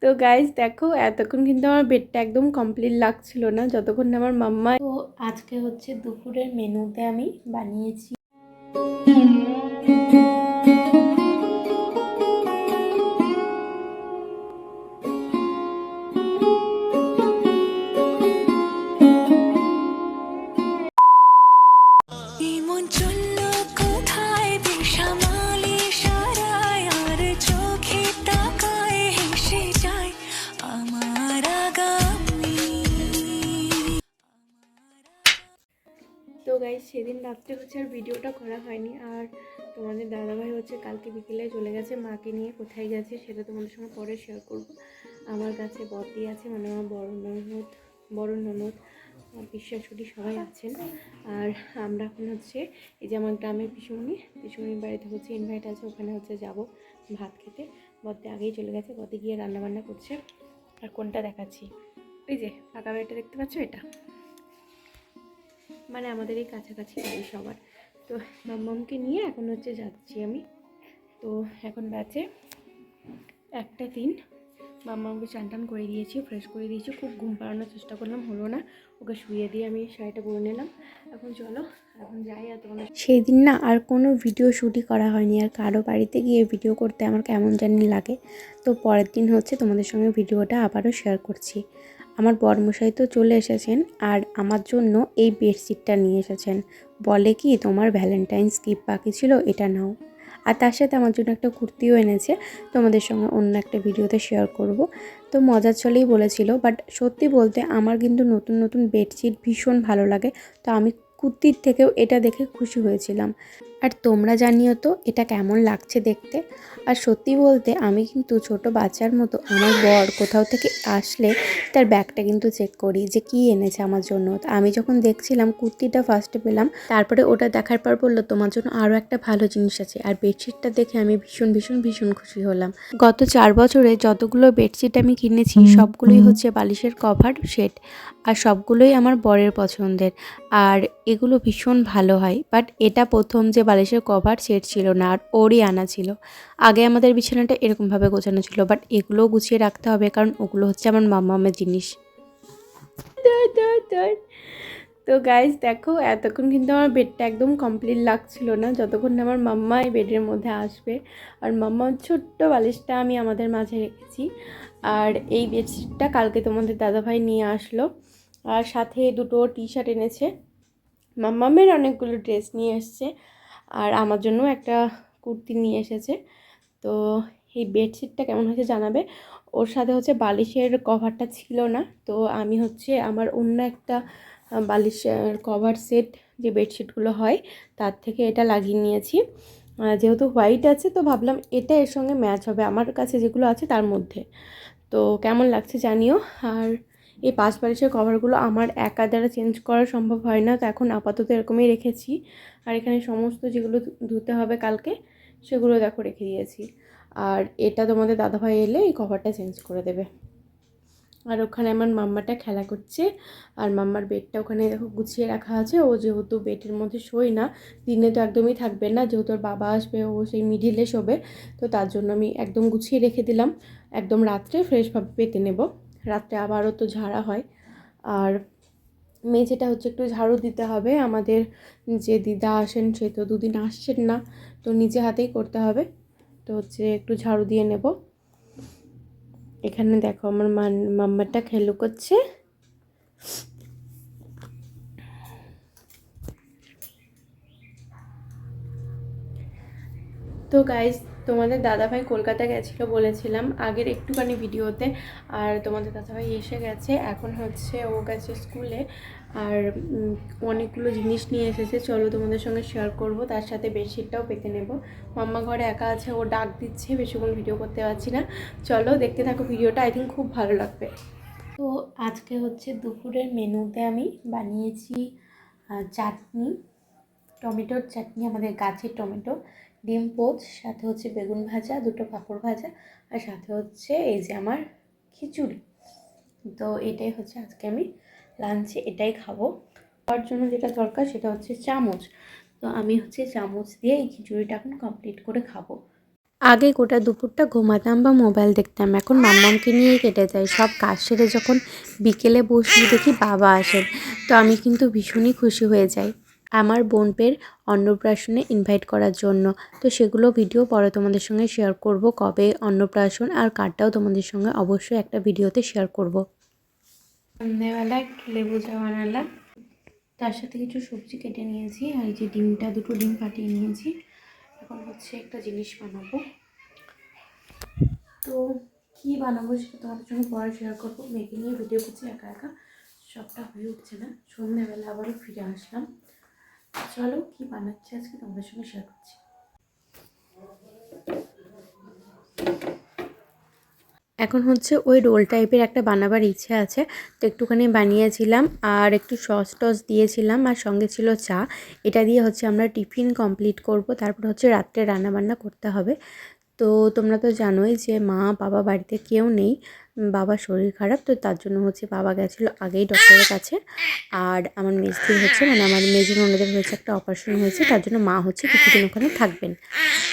তো গাইজ দেখো, এতক্ষণ কিন্তু আমার বেডটা একদম কমপ্লিট লাগছিল না। যতক্ষণ না আমার মাম্মা তো আজকে হচ্ছে দুপুরের মেনুতে আমি বানিয়েছি তো গাইজ সেদিন রাত্রে হচ্ছে আর ভিডিওটা করা হয়নি। আর তোমাদের দাদাভাই হচ্ছে কালকে বিকেলে চলে গেছে, মাকে নিয়ে কোথায় গেছে সেটা তোমাদের সঙ্গে পরে শেয়ার করব। আমার কাছে বদি আছে মানে আমার বড় ননদ বড় ননদ বিশ্বাসুটি সবাই আছেন। আর আমরা এখন হচ্ছে, এই যে আমার গ্রামের পিসুমনি পিসুমনির বাড়িতে হচ্ছে ইনভাইট আছে, ওখানে হচ্ছে যাব ভাত খেতে। বদ্দে আগেই চলে গেছে, বদ্দে গিয়ে রান্নাবান্না করছে। আর কোনটা দেখাচ্ছি? ওই যে ফাঁকা বাড়িটা দেখতে পাচ্ছ এটা? মানে আমাদের এই কাছাকাছি বাড়ি সবার। তো মাম্মামকে নিয়ে এখন হচ্ছে যাচ্ছি আমি। তো এখন বাজে একটা তিন। মাম্মামকে চান টান করে দিয়েছি ফ্রেশ করে দিয়েছি। খুব ঘুম পাড়ানোর চেষ্টা করলাম, হলো না। ওকে শুয়ে দিয়ে আমি শাড়িটা পরে নিলাম। এখন চলো, এখন যাই আর তোমার সেই দিন না আর কোনো ভিডিও শ্যুটই করা হয়নি। আর কারও বাড়িতে গিয়ে ভিডিও করতে আমার কেমন জানি লাগে। তো পরের দিন হচ্ছে তোমাদের সঙ্গে ভিডিওটা আবারও শেয়ার করছি। আমার বরমশাই তো চলে এসেছেন আর আমার জন্য এই বেডশিটটা নিয়ে এসেছেন। বলে কি তোমার ভ্যালেন্টাইন্স গিফট বাকি ছিল এটা নাও। আর তার সাথে আমার জন্য একটা কুর্তিও এনেছে। তোমাদের সঙ্গে অন্য একটা ভিডিওতে শেয়ার করব। তো মজার চলেই বলেছিল বাট সত্যি বলতে আমার কিন্তু নতুন নতুন বেডশিট ভীষণ ভালো লাগে। তো আমি কুর্তির থেকেও এটা দেখে খুশি হয়েছিলাম। আর তোমরা জানিও তো এটা কেমন লাগছে দেখতে। আর সত্যি বলতে আমি কিন্তু ছোট বাচ্চার মতো আমার বর কোথাও থেকে আসলে তার ব্যাগটা কিন্তু চেক করি যে কি এনেছে আমার জন্য। আমি যখন দেখছিলাম কুর্তিটা ফার্স্টে পেলাম তারপরে ওটা দেখার পর বলল তোমার জন্য আরও একটা ভালো জিনিস আছে। আর বেডশিটটা দেখে আমি ভীষণ ভীষণ ভীষণ খুশি হলাম। গত চার বছরে যতগুলো বেডশিট আমি কিনেছি সবগুলোই হচ্ছে বালিশের কভার সেট আর সবগুলোই আমার বরের পছন্দের। আর এগুলো ভীষণ ভালো হয় বাট এটা প্রথম যে বালিশের কভার সেট ছিল না আর ওরই আনা ছিল। আগে আমাদের বিছানাটা এরকমভাবে গোছানো ছিল বাট এগুলোও গুছিয়ে রাখতে হবে কারণ ওগুলো হচ্ছে আমার মামামের জিনিস। তো গাইজ দেখো, এতক্ষণ কিন্তু আমার বেডটা একদম কমপ্লিট লাগছিল না। যতক্ষণ আমার মাম্মা এই বেডের মধ্যে আসবে। আর মাম্মার ছোট্ট বালিশটা আমি আমাদের মাঝে রেখেছি। আর এই বেডশিটটা কালকে তোমাদের দাদাভাই নিয়ে আসলো। আর সাথে দুটো টি শার্ট এনেছে। মাম্মামের অনেকগুলো ড্রেস নিয়ে এসছে। আর আমার জন্য একটা কুর্তি নিয়ে এসেছে। তো এই বেডশিটটা কেমন হয়েছে জানাবে? ওর সাথে হচ্ছে বালিশের কভারটা ছিল না। তো আমি হচ্ছে আমার অন্য একটা বালিশের কভার সেট যে বেডশিটগুলো হয়, তার থেকে এটা লাগিয়ে নিয়েছি। যেহেতু হোয়াইট আছে, তো ভাবলাম এটা এর সঙ্গে ম্যাচ হবে আমার কাছে যেগুলো আছে তার মধ্যে। তো কেমন লাগছে জানিও। আর এই পাঁচ বালিশের কভারগুলো আমার একা দ্বারা চেঞ্জ করা সম্ভব হয় না, তো এখন আপাতত এরকমই রেখেছি। আর এখানে সমস্ত যেগুলো ধুতে হবে কালকে, সেগুলো দেখো রেখে দিয়েছি। আর এটা তোমাদের দাদাভাই এলে এই কভারটা চেঞ্জ করে দেবে। আর ওখানে আমার মাম্মাটা খেলা করছে, আর মাম্মার বেডটা ওখানে দেখো গুছিয়ে রাখা আছে। ও যেহেতু বেডের মধ্যে শোয় না, দিনে তো একদমই থাকবে না, যেহেতু ওর বাবা আসবে, ও সেই মিডিলে শোবে, তো তার জন্য আমি একদম গুছিয়ে রেখে দিলাম। একদম রাত্রে ফ্রেশভাবে পেতে নেব। রাত্রে আবারও তো ঝাড়া হয়। আর মেঝেটা হচ্ছে একটু ঝাড়ু দিতে হবে। আমাদের যে দিদা আসেন, সে তো দুদিন আসছেন না, তো নিজে হাতেই করতে হবে। তো হচ্ছে একটু ঝাড়ু দিয়ে নেব। এখানে দেখো আমার মান, মাম্মাটা খেলু করছে। তো গাইজ তোমাদের দাদাভাই কলকাতা গেছিল বলেছিলাম আগের একটুখানি ভিডিওতে, আর তোমাদের দাদাভাই এসে গেছে, এখন হচ্ছে ও গেছে স্কুলে, আর অনেকগুলো জিনিস নিয়ে এসেছে, চলো তোমাদের সঙ্গে শেয়ার করব, তার সাথে বেডশিটটাও পেতে নেব। মাম্মা ঘরে একা আছে, ও ডাক দিচ্ছে, বেশিক্ষণ ভিডিও করতে পারছি না। চলো দেখতে থাকো ভিডিওটা আই থিঙ্ক খুব ভালো লাগবে। তো আজকে হচ্ছে দুপুরের মেনুতে আমি বানিয়েছি চাটনি, টমেটোর চাটনি, আমাদের গাছের টমেটো। ডিম পোচ সাথে হচ্ছে বেগুন ভাজা, দুটো পাঁপড় ভাজা, আর সাথে হচ্ছে এই যে আমার খিচুড়ি। তো এটাই হচ্ছে আজকে আমি লাঞ্চে এটাই খাব। খাওয়ার জন্য যেটা দরকার সেটা হচ্ছে চামচ। তো আমি হচ্ছে চামচ দিয়ে এই খিচুড়িটা এখন কমপ্লিট করে খাব। আগে গোটা দুপুরটা ঘুমাতাম বা মোবাইল দেখতাম, এখন মাম্মামকে নিয়েই কেটে যায়। সব কাজ সেরে যখন বিকেলে বসি দেখি বাবা আসেন। তো আমি কিন্তু ভীষণই খুশি হয়ে যাই। আমার বোনপের অন্নপ্রাশনে ইনভাইট করার জন্য। তো সেগুলো ভিডিও পরে তোমাদের সঙ্গে শেয়ার করব কবে অন্নপ্রাশন আর কার্ডটাও তোমাদের সঙ্গে অবশ্যই একটা ভিডিওতে শেয়ার করব। সন্ধ্যেবেলা একটু লেবু চা বানালাম। তার সাথে কিছু সবজি কেটে নিয়েছি আর এই যে ডিমটা, দুটো ডিম ফাটিয়ে নিয়েছি। এখন হচ্ছে একটা জিনিস বানাবো। তো কি বানাবো সেটা তোমাদের সঙ্গে পরে শেয়ার করব। মেয়েকে নিয়ে ভিডিও করছি একা একা। সবটা হয়ে উঠছে না। সন্ধ্যাবেলা আবারও ফিরে আসলাম। চলো, কি বানাচ্ছি আজকে তোমাদের সঙ্গে শেয়ার করছি। এখন হচ্ছে ওই রোল টাইপের একটা বানাবার ইচ্ছে আছে, তো একটুখানি বানিয়েছিলাম আর একটু সস টস দিয়েছিলাম আর সঙ্গে ছিল চা। এটা দিয়ে হচ্ছে আমরা টিফিন কমপ্লিট করব, তারপর হচ্ছে রাত্রে রান্নাবান্না করতে হবে। তো তোমরা তো জানোই যে মা বাবা বাড়িতে কেউ নেই বাবা বাবার শরীর খারাপ, তো তার জন্য হচ্ছে বাবা গেছিল আগেই ডক্টরের কাছে। আর আমার মেজদির হচ্ছে মানে আমার মেজি ওনাদের হয়েছে একটা অপারেশন হয়েছে, তার জন্য মা হচ্ছে কিছুদিন ওখানে থাকবেন।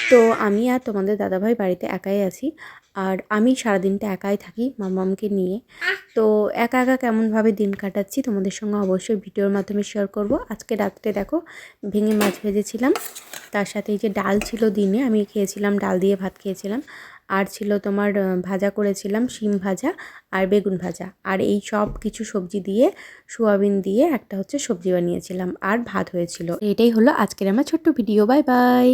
তো আমি আর তোমাদের দাদাভাই বাড়িতে একাই আছি। আর আমি সারাদিনটা একাই থাকি মামামকে নিয়ে। তো একা একা কেমনভাবে দিন কাটাচ্ছি তোমাদের সঙ্গে অবশ্যই ভিডিওর মাধ্যমে শেয়ার করব। আজকে রাত্রে দেখো ভেঙে মাছ ভেজেছিলাম। তার সাথে এই যে ডাল ছিল দিনে আমি খেয়েছিলাম ডাল দিয়ে ভাত খেয়েছিলাম। আর ছিল তোমার ভাজা করেছিলাম শিম ভাজা আর বেগুন ভাজা। আর এই সব কিছু সবজি দিয়ে সোয়াবিন দিয়ে একটা হচ্ছে সবজি বানিয়েছিলাম। আর ভাত হয়েছিল। এটাই হলো আজকের আমার ছোট্ট ভিডিও। Bye bye!